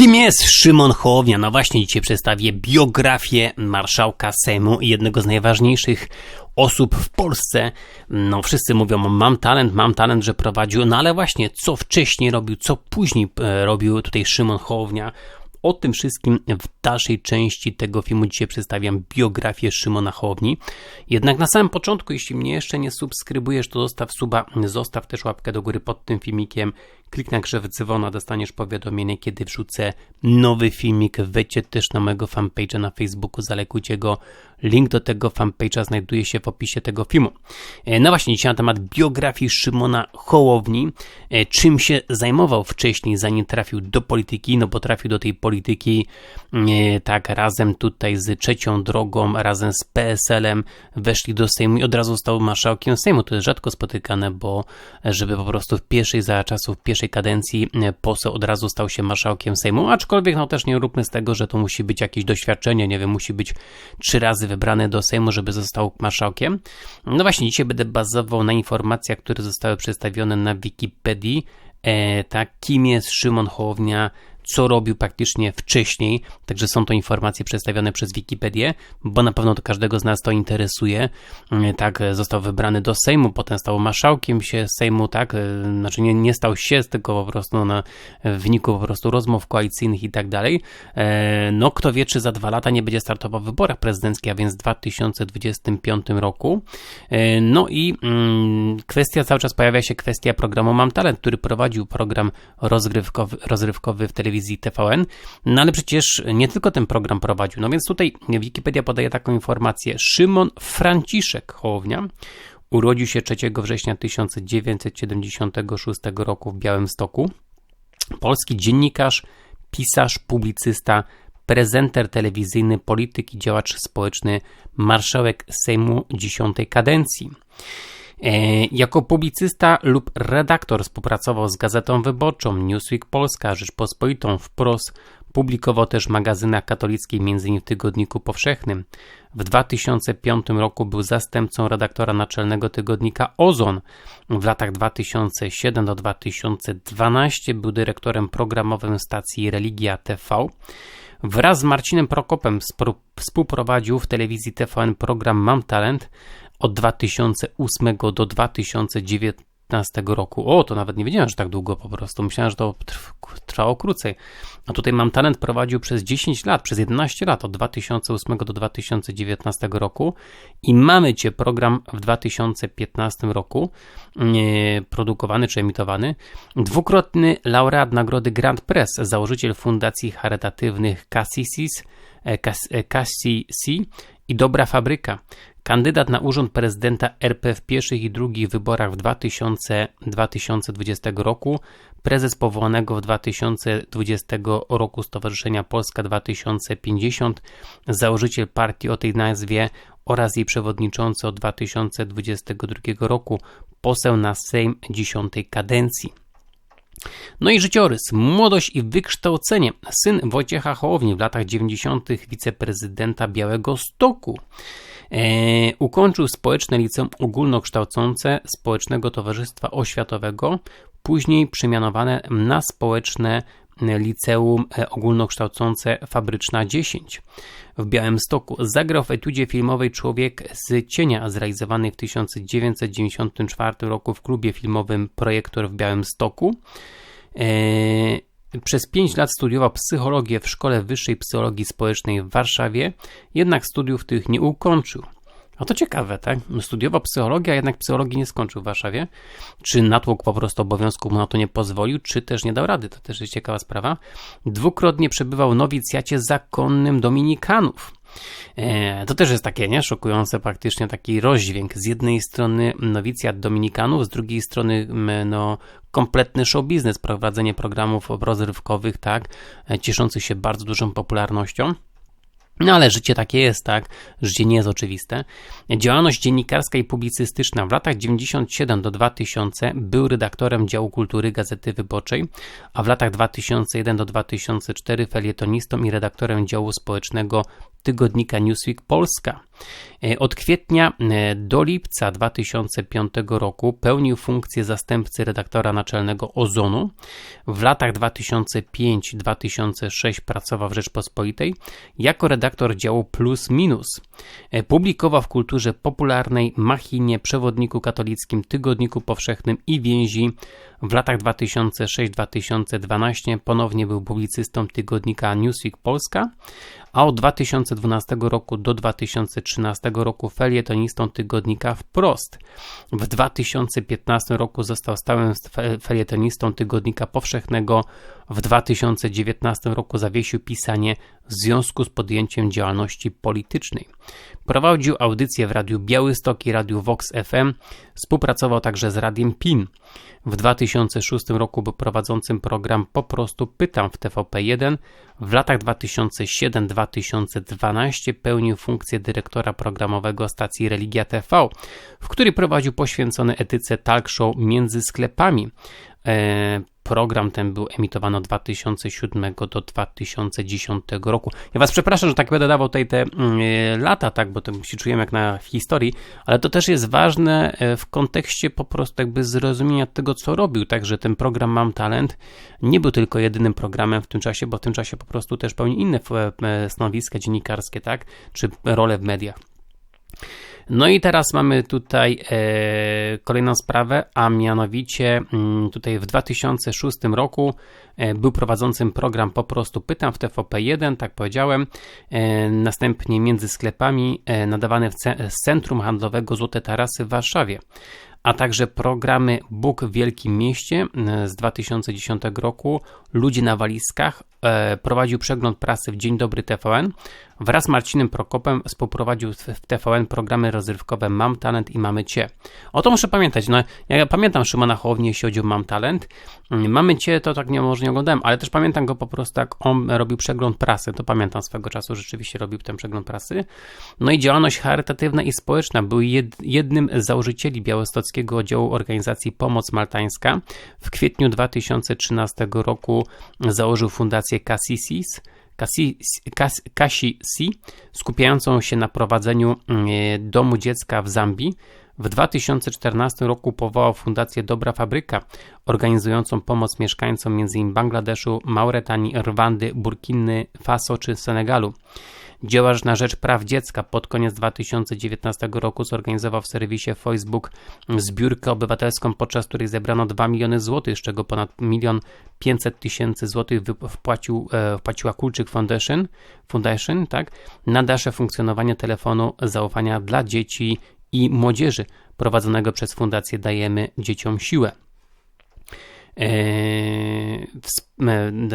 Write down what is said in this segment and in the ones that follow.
Kim jest Szymon Hołownia? No właśnie, dzisiaj przedstawię biografię marszałka Sejmu i jednego z najważniejszych osób w Polsce. No wszyscy mówią, mam talent, mam talent, że prowadził, no ale właśnie, co wcześniej robił, co później e, robił tutaj Szymon Hołownia. O tym wszystkim w dalszej części tego filmu dzisiaj przedstawiam biografię Szymona Hołowni. Jednak na samym początku, jeśli mnie jeszcze nie subskrybujesz, to zostaw suba, zostaw też łapkę do góry pod tym filmikiem Klik na grzew dzwona, dostaniesz powiadomienie, kiedy wrzucę nowy filmik. Wejdźcie też na mojego fanpage'a na Facebooku, zalekujcie go. Link do tego fanpage'a znajduje się w opisie tego filmu. E, no właśnie, dzisiaj na temat biografii Szymona Hołowni. E, czym się zajmował wcześniej, zanim trafił do polityki? No bo trafił do tej polityki e, tak razem tutaj z Trzecią Drogą, razem z PSL-em, weszli do Sejmu i od razu stał marszałkiem Sejmu. To jest rzadko spotykane, bo żeby po prostu w pierwszej za czasów pierwszej pierwszej kadencji e, poseł od razu stał się marszałkiem Sejmu, aczkolwiek no też nie róbmy z tego, że to musi być jakieś doświadczenie, nie wiem, musi być trzy razy wybrany do Sejmu, żeby został marszałkiem. No właśnie, dzisiaj będę bazował na informacjach, które zostały przedstawione na Wikipedii, e, tak, kim jest Szymon Hołownia, co robił praktycznie wcześniej, także są to informacje przedstawione przez Wikipedię, bo na pewno to każdego z nas to interesuje. Mm, tak, został wybrany do Sejmu, potem stał marszałkiem się Sejmu, tak, e, znaczy nie, nie stał się, tylko po prostu na w wyniku po prostu rozmów koalicyjnych i tak dalej. E, no, kto wie, czy za dwa lata nie będzie startował w wyborach prezydenckich, a więc w 2025 roku. E, no i mm, kwestia, cały czas pojawia się kwestia programu Mam Talent, który prowadził program rozrywkowy, rozrywkowy w telewizji telewizji TVN. No ale przecież nie tylko ten program prowadził. No więc tutaj Wikipedia podaje taką informację. Szymon Franciszek Hołownia urodził się 3 września 1976 roku w Białymstoku. Polski dziennikarz, pisarz, publicysta, prezenter telewizyjny, polityk i działacz społeczny, marszałek Sejmu dziesiątej kadencji. E, jako publicysta lub redaktor współpracował z Gazetą Wyborczą, Newsweek Polska, Rzeczpospolitą, Wprost, publikował też w magazynach katolickich, m.in. w Tygodniku Powszechnym. W 2005 roku był zastępcą redaktora naczelnego tygodnika Ozon. W latach 2007 do 2012 był dyrektorem programowym stacji Religia TV. Wraz z Marcinem Prokopem współprowadził w telewizji TVN program Mam Talent, od 2008 do 2019 roku. O, to nawet nie wiedziałem, że tak długo po prostu. Myślałem, że to trwało krócej. A tutaj mam talent prowadził przez 10 lat, przez 11 lat, od 2008 do 2019 roku. I mamy Cię program w 2015 roku, produkowany czy emitowany. Dwukrotny laureat nagrody Grand Press, założyciel fundacji charytatywnych Cassisis, Cassisi e, i Dobra Fabryka. Kandydat na urząd prezydenta RP w pierwszych i drugich wyborach w 2000, 2020 roku, prezes powołanego w 2020 roku Stowarzyszenia Polska 2050, założyciel partii o tej nazwie oraz jej przewodniczący od 2022 roku, poseł na Sejm 10 kadencji. No i życiorys, młodość i wykształcenie. Syn Wojciecha Hołowni w latach 90. wiceprezydenta Białego Stoku. E, ukończył społeczne liceum ogólnokształcące Społecznego Towarzystwa Oświatowego, później przemianowane na społeczne liceum e, ogólnokształcące Fabryczna 10 w Białymstoku. Zagrał w etiudzie filmowej Człowiek z cienia, zrealizowanej w 1994 roku w klubie filmowym Projektor w Białymstoku. E, przez 5 lat studiował psychologię w Szkole Wyższej Psychologii Społecznej w Warszawie, jednak studiów tych nie ukończył. No to ciekawe, tak? Studiował psychologię, a jednak psychologii nie skończył w Warszawie. Czy natłok po prostu obowiązków mu na to nie pozwolił, czy też nie dał rady? To też jest ciekawa sprawa. Dwukrotnie przebywał w nowicjacie zakonnym Dominikanów. E, to też jest takie, nie? Szokujące praktycznie taki rozdźwięk. Z jednej strony nowicjat Dominikanów, z drugiej strony no, kompletny show biznes, prowadzenie programów rozrywkowych, tak? E, cieszący się bardzo dużą popularnością. No ale życie takie jest, tak? Życie nie jest oczywiste. Działalność dziennikarska i publicystyczna w latach 97 do 2000 był redaktorem działu kultury Gazety Wyborczej, a w latach 2001 do 2004 felietonistą i redaktorem działu społecznego tygodnika Newsweek Polska. E, od kwietnia e, do lipca 2005 roku pełnił funkcję zastępcy redaktora naczelnego Ozonu. W latach 2005-2006 pracował w Rzeczpospolitej jako redaktor działu Plus Minus. E, publikował w kulturze popularnej, machinie, przewodniku katolickim, tygodniku powszechnym i więzi. W latach 2006-2012 ponownie był publicystą tygodnika Newsweek Polska, a od 2012 roku do 2013 roku felietonistą tygodnika Wprost. W 2015 roku został stałym felietonistą tygodnika powszechnego. W 2019 roku zawiesił pisanie w związku z podjęciem działalności politycznej. Prowadził audycje w Radiu Białystok i Radiu Vox FM. Współpracował także z Radiem PIN. W 2006 roku był prowadzącym program Po prostu Pytam w TVP1. W latach 2007-2012 pełnił funkcję dyrektora programowego stacji Religia TV, w której prowadził poświęcony etyce talk show Między Sklepami. E, program ten był emitowany od 2007 do 2010 roku. Ja Was przepraszam, że tak będę dawał tutaj te mm, lata, tak, bo to się czujemy jak na historii, ale to też jest ważne e, w kontekście po prostu jakby zrozumienia tego, co robił, także ten program Mam Talent nie był tylko jedynym programem w tym czasie, bo w tym czasie po prostu też pełni inne e, stanowiska dziennikarskie, tak, czy role w mediach. No i teraz mamy tutaj e, kolejną sprawę, a mianowicie mm, tutaj w 2006 roku e, był prowadzącym program Po prostu Pytam w TVP1, tak powiedziałem, e, następnie między sklepami nadawany z Centrum Handlowego Złote Tarasy w Warszawie a także programy Bóg w Wielkim Mieście z 2010 roku, Ludzie na walizkach, prowadził przegląd prasy w Dzień Dobry TVN. Wraz z Marcinem Prokopem współprowadził w TVN programy rozrywkowe Mam Talent i Mamy Cię. O to muszę pamiętać. No, ja pamiętam Szymona Hołownię, jeśli chodzi o Mam Talent. Mm, Mamy Cię to tak nie, może nie oglądałem, ale też pamiętam go po prostu, jak on robił przegląd prasy. To pamiętam swego czasu, rzeczywiście robił ten przegląd prasy. No i działalność charytatywna i społeczna. Był jed, jednym z założycieli Białostockiego Oddziału Organizacji Pomoc Maltańska. W kwietniu 2013 roku założył fundację Cassisis, Cassi skupiającą się na prowadzeniu mm, domu dziecka w Zambii. W 2014 roku powołał Fundację Dobra Fabryka, organizującą pomoc mieszkańcom m.in. Bangladeszu, Mauretanii, Rwandy, Burkiny Faso czy Senegalu. Działacz na rzecz praw dziecka pod koniec 2019 roku zorganizował w serwisie Facebook zbiórkę obywatelską, podczas której zebrano 2 miliony złotych, z czego ponad milion 500 tysięcy złotych wpłacił, e, wpłaciła Kulczyk Foundation, Foundation tak, na dalsze funkcjonowanie telefonu zaufania dla dzieci i młodzieży prowadzonego przez Fundację Dajemy Dzieciom Siłę. Eee,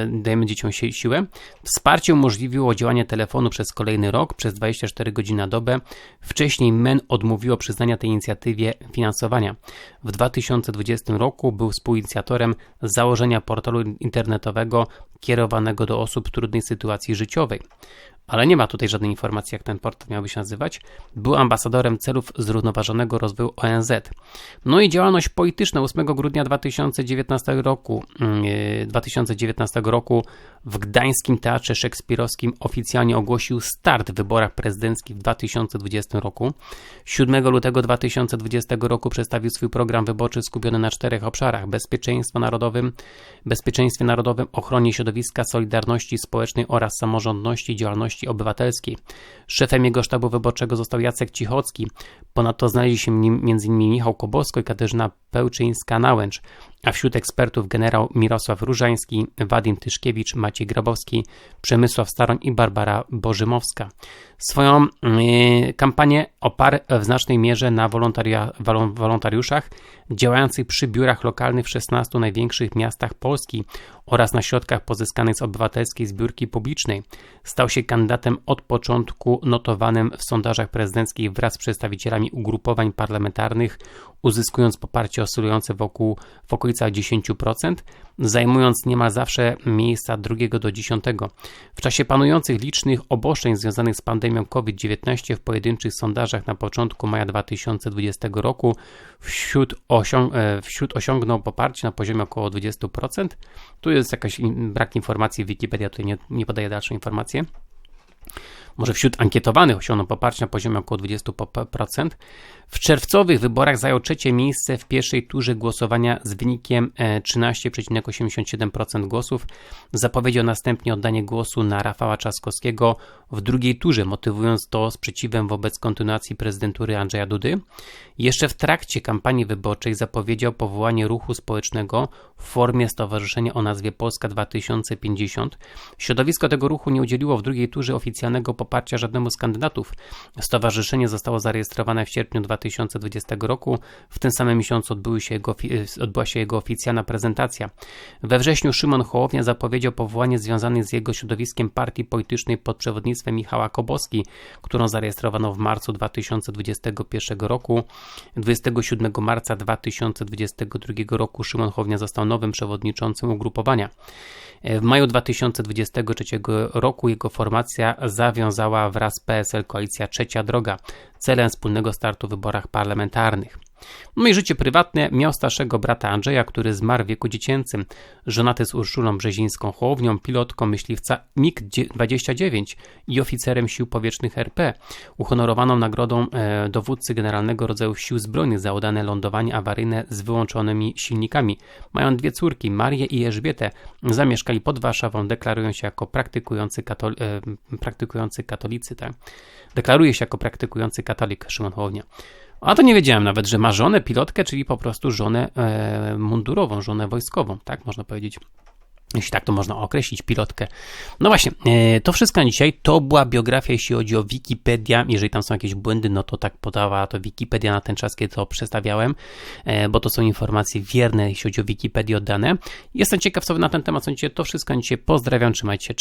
dajemy dzieciom siłę. Wsparcie umożliwiło działanie telefonu przez kolejny rok, przez 24 godziny na dobę. Wcześniej MEN odmówiło przyznania tej inicjatywie finansowania. W 2020 roku był współinicjatorem założenia portalu internetowego kierowanego do osób w trudnej sytuacji życiowej ale nie ma tutaj żadnej informacji, jak ten portal miałby się nazywać. Był ambasadorem celów zrównoważonego rozwoju ONZ. No i działalność polityczna 8 grudnia 2019 roku, 2019 mm, roku w Gdańskim Teatrze Szekspirowskim oficjalnie ogłosił start w wyborach prezydenckich w 2020 roku. 7 lutego 2020 roku przedstawił swój program wyborczy skupiony na czterech obszarach: bezpieczeństwo narodowym, bezpieczeństwie narodowym, ochronie środowiska, solidarności społecznej oraz samorządności działalności Wolności Obywatelskiej. Szefem jego sztabu wyborczego został Jacek Cichocki. Ponadto znaleźli się m.in. Michał Kobosko i Katarzyna Pełczyńska-Nałęcz, a wśród ekspertów generał Mirosław Różański, Wadim Tyszkiewicz, Maciej Grabowski, Przemysław Staroń i Barbara Bożymowska. Swoją yy, kampanię oparł w znacznej mierze na wolontariuszach działających przy biurach lokalnych w 16 największych miastach Polski oraz na środkach pozyskanych z obywatelskiej zbiórki publicznej. Stał się kandydatem od początku notowanym w sondażach prezydenckich wraz z przedstawicielami ugrupowań parlamentarnych, uzyskując poparcie oscylujące wokół, w okolicach 10%, zajmując niemal zawsze miejsca drugiego do dziesiątego. W czasie panujących licznych obostrzeń związanych z pandemią COVID-19 w pojedynczych sondażach na początku maja 2020 roku wśród, osiąg e, wśród osiągnął poparcie na poziomie około 20%. Tu jest jakaś brak informacji, Wikipedia tutaj nie, nie podaje dalsze informacje może wśród ankietowanych osiągnął poparcie na poziomie około 20%. W czerwcowych wyborach zajął trzecie miejsce w pierwszej turze głosowania z wynikiem 13,87% e, głosów. Zapowiedział następnie oddanie głosu na Rafała Trzaskowskiego w drugiej turze, motywując to sprzeciwem wobec kontynuacji prezydentury Andrzeja Dudy. Jeszcze w trakcie kampanii wyborczej zapowiedział powołanie ruchu społecznego w formie stowarzyszenia o nazwie Polska 2050. Środowisko tego ruchu nie udzieliło w drugiej turze oficjalnego poparcia żadnemu z kandydatów. Stowarzyszenie zostało zarejestrowane w sierpniu 2020 roku. W tym samym miesiącu się jego, odbyła się jego oficjalna prezentacja. We wrześniu Szymon Hołownia zapowiedział powołanie związanej z jego środowiskiem partii politycznej pod przewodnictwem Michała Koboski, którą zarejestrowano w marcu 2021 roku. 27 marca 2022 roku Szymon Hołownia został nowym przewodniczącym ugrupowania. W maju 2023 roku jego formacja zawiązała wraz z PSL koalicja Trzecia Droga celem wspólnego startu w wyborach parlamentarnych. No i życie prywatne miał starszego brata Andrzeja, który zmarł w wieku dziecięcym. Żonaty z Urszulą Brzezińską Hołownią, pilotką myśliwca MiG-29 i oficerem sił powietrznych RP. Uhonorowaną nagrodą e, dowódcy generalnego rodzaju sił zbrojnych za udane lądowanie awaryjne z wyłączonymi silnikami. Mają dwie córki, Marię i Elżbietę. Zamieszkali pod Warszawą, deklarują się jako praktykujący, katoli e, praktykujący katolicy. Tak? Deklaruje się jako praktykujący katolik Szymon Hołownia. A to nie wiedziałem nawet, że ma żonę pilotkę, czyli po prostu żonę e, mundurową, żonę wojskową, tak można powiedzieć. Jeśli tak to można określić, pilotkę. No właśnie, e, to wszystko dzisiaj. To była biografia, jeśli chodzi o Wikipedia. Jeżeli tam są jakieś błędy, no to tak podała to Wikipedia na ten czas, kiedy to przedstawiałem, e, bo to są informacje wierne, jeśli chodzi o Wikipedię oddane. Jestem ciekaw, co wy na ten temat sądzicie. To wszystko dzisiaj. Pozdrawiam, trzymajcie się.